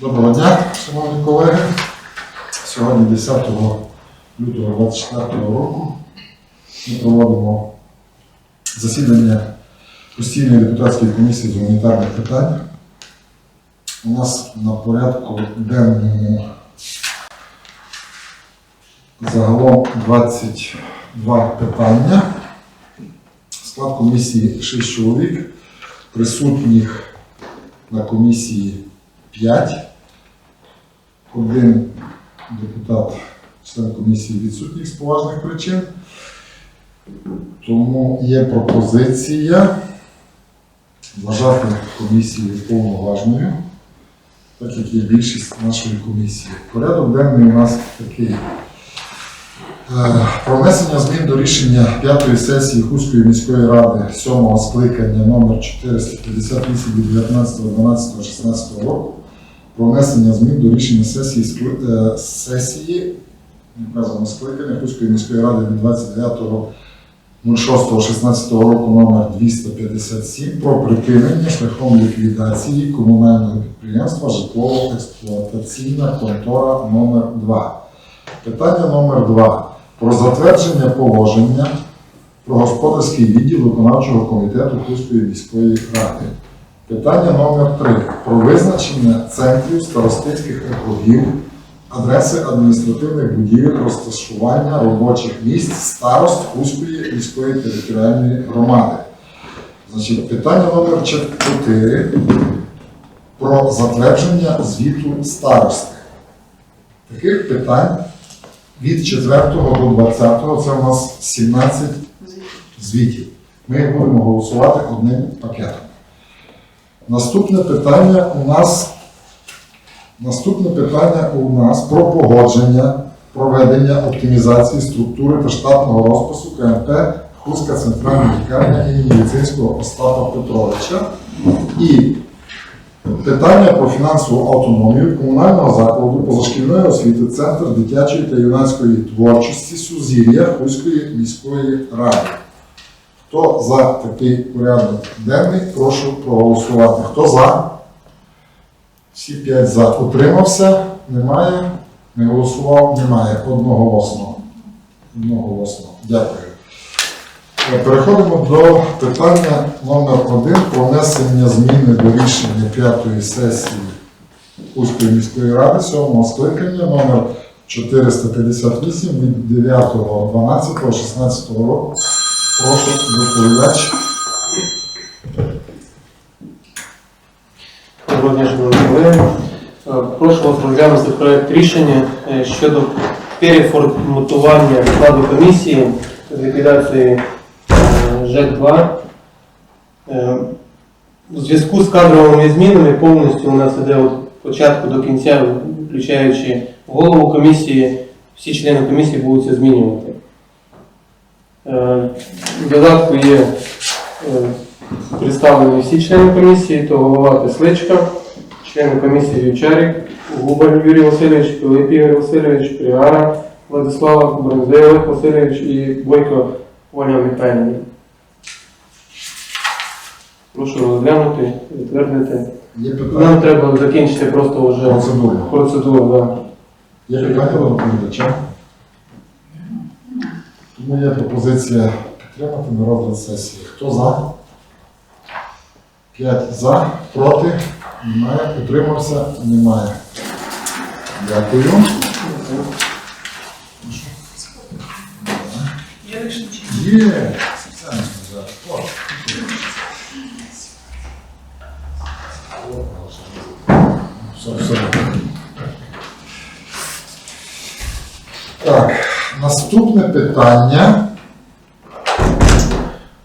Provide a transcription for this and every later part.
Доброго дня, шановні колеги. Сьогодні 10 лютого 2024 року ми проводимо засідання постійної депутатської комісії з гуманітарних питань. У нас на порядку денному загалом 22 питання. Склад комісії 6 чоловік, присутніх на комісії 5. Один депутат, член комісії відсутній з поважних причин. Тому є пропозиція вважати комісію повноважною, так як є більшість нашої комісії. Порядок денний у нас такий. Е, Про внесення змін до рішення п'ятої сесії Хуської міської ради сьомого скликання номер 458 від 19.12.16 року про внесення змін до рішення сесії, е, сесії вказано скликання Хуської міської ради від 29.06.16 року номер 257 про припинення шляхом ліквідації комунального підприємства житлово-експлуатаційна контора номер 2 Питання номер 2 про затвердження положення про господарський відділ виконавчого комітету Хуської міської ради. Питання номер 3 про визначення центрів старостинських округів, адреси адміністративних будівель, розташування робочих місць старост Хуської міської територіальної громади. Значить, питання номер 4 про затвердження звіту старости. Таких питань від 4 до 20 це у нас 17 звітів. Ми будемо голосувати одним пакетом. Наступне питання у нас наступне питання у нас про погодження проведення оптимізації структури та штатного розпису КМП Хуська центральна лікарня імені Ліцинського Остапа Петровича і питання про фінансову автономію комунального закладу позашкільної освіти Центр дитячої та юнацької творчості Сузір'я Хуської міської ради. Хто за такий порядок денний, прошу проголосувати. Хто за? Всі п'ять за. Утримався? Немає. Не голосував? Немає. Одноголосно. Одноголосно. Дякую. Е, Переходимо до питання номер один про внесення зміни до рішення п'ятої сесії Хуської міської ради сьомого скликання номер 458 від 9.12.16 року. Прошу доповідач. Доброго дня, шановні колеги. Е, Прошу вас розглянути проект рішення е, щодо переформатування складу комісії з ліквідації е, ЖЕК-2. Е, У зв'язку з кадровими змінами повністю у нас іде від початку до кінця, включаючи голову комісії, всі члени комісії будуть це змінювати. Е, В додатку є е, представлені всі члени комісії, то голова Тесличка, члени комісії Вівчарик, Губар Юрій Васильович, Пилип Ігор Васильович, Пригара Владислава, Бронзей Олег Васильович і Бойко Оля Михайлівна. Прошу розглянути, питання Нам треба закінчити просто вже процедурно. процедуру. Да. Є питання до доповідача? Тому є пропозиція підтримати на розгляд сесії. Хто за? П'ять за, проти? Немає. Утримався? Немає. Дякую. Є. питання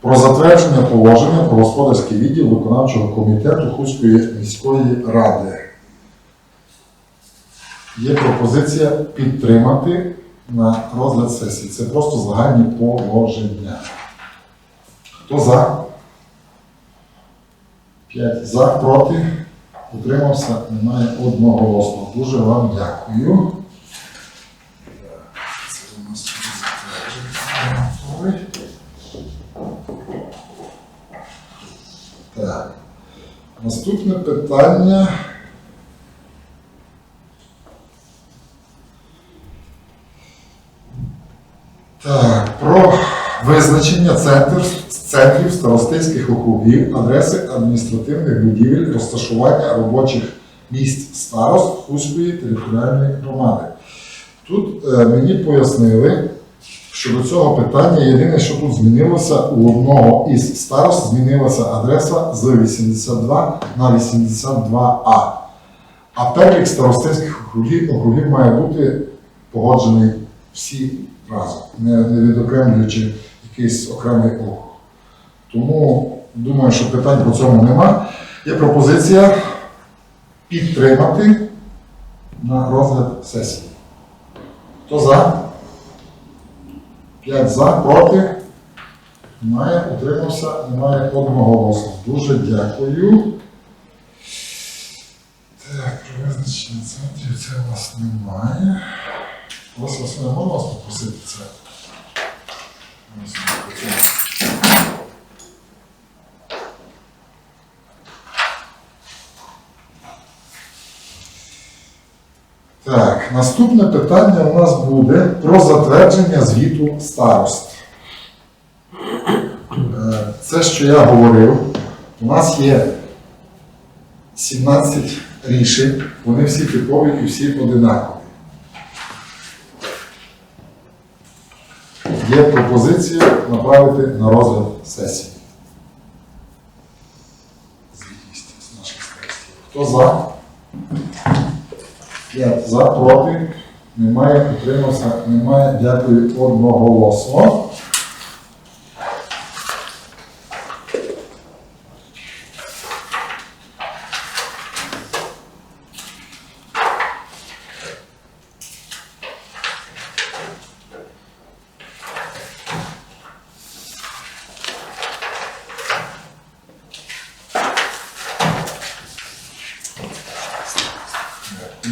про затвердження положення про господарський відділ виконавчого комітету Хуської міської ради. Є пропозиція підтримати на розгляд сесії. Це просто загальні положення. Хто за? П'ять за, проти. Утримався, немає одноголосно. Дуже вам дякую. Наступне питання. Так, про визначення центрів, центрів старостинських округів, адреси адміністративних будівель, розташування робочих місць старост Хуської територіальної громади. Тут е, мені пояснили що до цього питання єдине, що тут змінилося, у одного із старост змінилася адреса з 82 на 82А. А перелік старостинських округів, округів має бути погоджений всі разом, не відокремлюючи якийсь окремий округ. Тому думаю, що питань по цьому нема. Є пропозиція підтримати на розгляд сесії. Хто за? П'ять за, проти? Немає, утримався, немає одноголосно. Дуже дякую. Так, про визначення центрів це у нас немає. Вас вас не можна вас попросити це. Так, наступне питання у нас буде про затвердження звіту старост. Е, Це, що я говорив, у нас є 17 рішень, вони всі типові і всі одинакові. Є пропозиція направити на розгляд сесії. Звітність з наших старостів. Хто за? П'ять за, проти, немає, утримався, немає. Дякую одноголосно.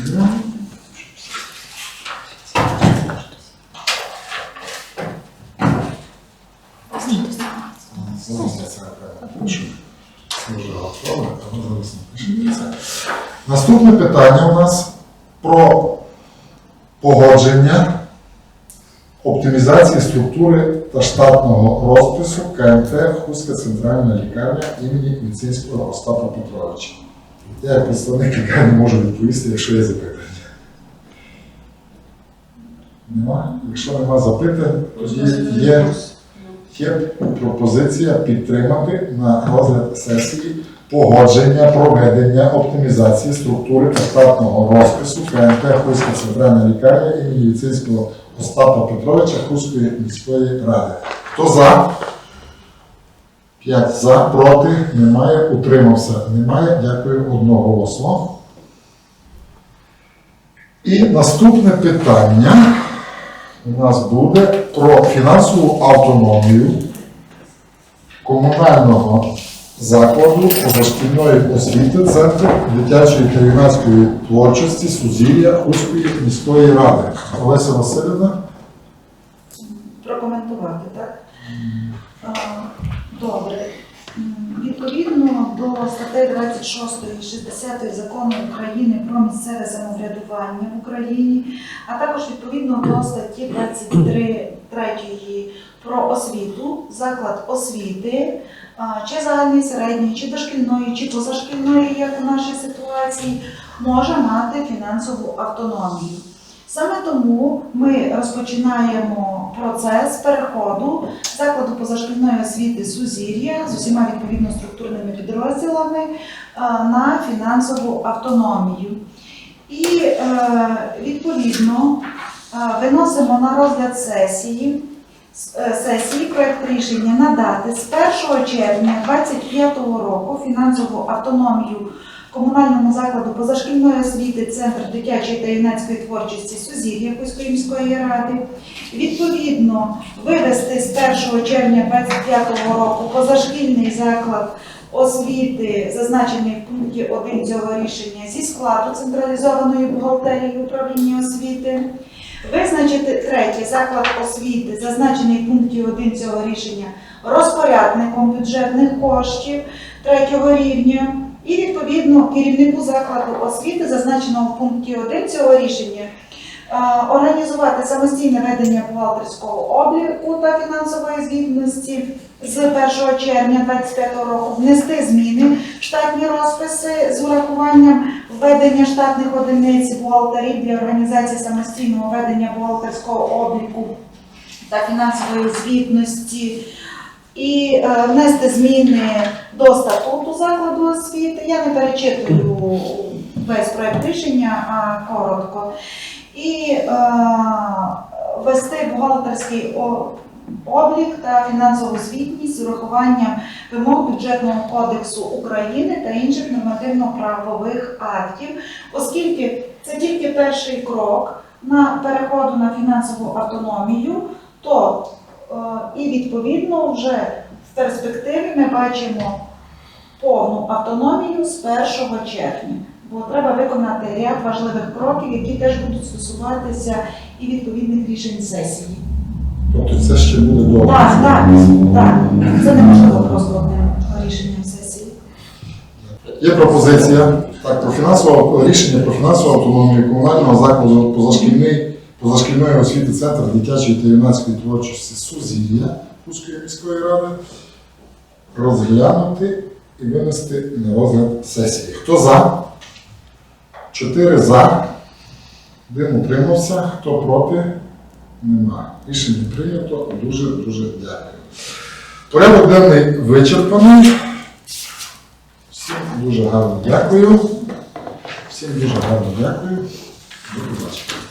Зараз я це окремо напишу. Це вже готове, а ми зараз напишемо Наступне питання у нас про погодження оптимізації структури та штатного розпису КМТ Хуська центральна лікарня імені Міцинського Остапа Петровича. Я як представник лікарні можу відповісти, якщо є запитання. Нема? Якщо нема запитань, тоді є Є пропозиція підтримати на розгляд сесії погодження проведення оптимізації структури та штатного розпису КНП Хуська центральна лікарня імені Ліцинського Остапа Петровича Хуської міської ради. Хто за? П'ять за, проти, немає, утримався, немає. Дякую одноголосно. І наступне питання у нас буде про фінансову автономію комунального закладу позашкільної освіти Центру дитячої та юнацької творчості Сузір'я Хуської міської ради. Олеся Васильівна. прокоментувати, так? Добре. Відповідно до статей 26 і 60 закону України про місцеве самоврядування в Україні, а також відповідно до статті 23 3 про освіту, заклад освіти, чи загальної середньої, чи дошкільної, чи позашкільної, як у нашій ситуації, може мати фінансову автономію. Саме тому ми розпочинаємо процес переходу закладу позашкільної освіти Сузір'я з усіма відповідно структурними підрозділами е, на фінансову автономію. І е, відповідно е, виносимо на розгляд сесії сесії проект рішення надати з 1 червня 2025 року фінансову автономію комунальному закладу позашкільної освіти Центр дитячої та юнацької творчості Сузір'я Кузької міської ради. Відповідно, вивести з 1 червня 2025 року позашкільний заклад освіти, зазначений в пункті 1 цього рішення, зі складу централізованої бухгалтерії управління освіти. Визначити третій заклад освіти, зазначений в пункті 1 цього рішення, розпорядником бюджетних коштів третього рівня. І відповідно керівнику закладу освіти, зазначеного в пункті 1 цього рішення, Організувати самостійне ведення бухгалтерського обліку та фінансової звітності з 1 червня 2025 року, внести зміни в штатні розписи з урахуванням введення штатних одиниць бухгалтерів для організації самостійного ведення бухгалтерського обліку та фінансової звітності. І е, внести зміни до статуту закладу освіти. Я не перечитую весь проект рішення, а коротко. І е, вести бухгалтерський облік та фінансову звітність з урахуванням вимог бюджетного кодексу України та інших нормативно-правових актів, оскільки це тільки перший крок на переходу на фінансову автономію, то е, і відповідно вже в перспективі ми бачимо повну автономію з 1 червня. Бо треба виконати ряд важливих кроків, які теж будуть стосуватися і відповідних рішень сесії. Тобто це ще буде довго. Так, так, так. Це неможливо просто одним рішенням сесії. Є пропозиція так, про фінансове рішення про фінансову автономію комунального закладу позашкільний, позашкільної освіти Центр дитячої та юнацької творчості Сузір'я Кузької міської ради розглянути і винести на розгляд сесії. Хто за? Чотири за. Один утримався. Хто проти? Нема. Рішення прийнято. Дуже дуже дякую. Порядок денний вичерпаний. Всім дуже гарно дякую. Всім дуже гарно дякую. До побачення.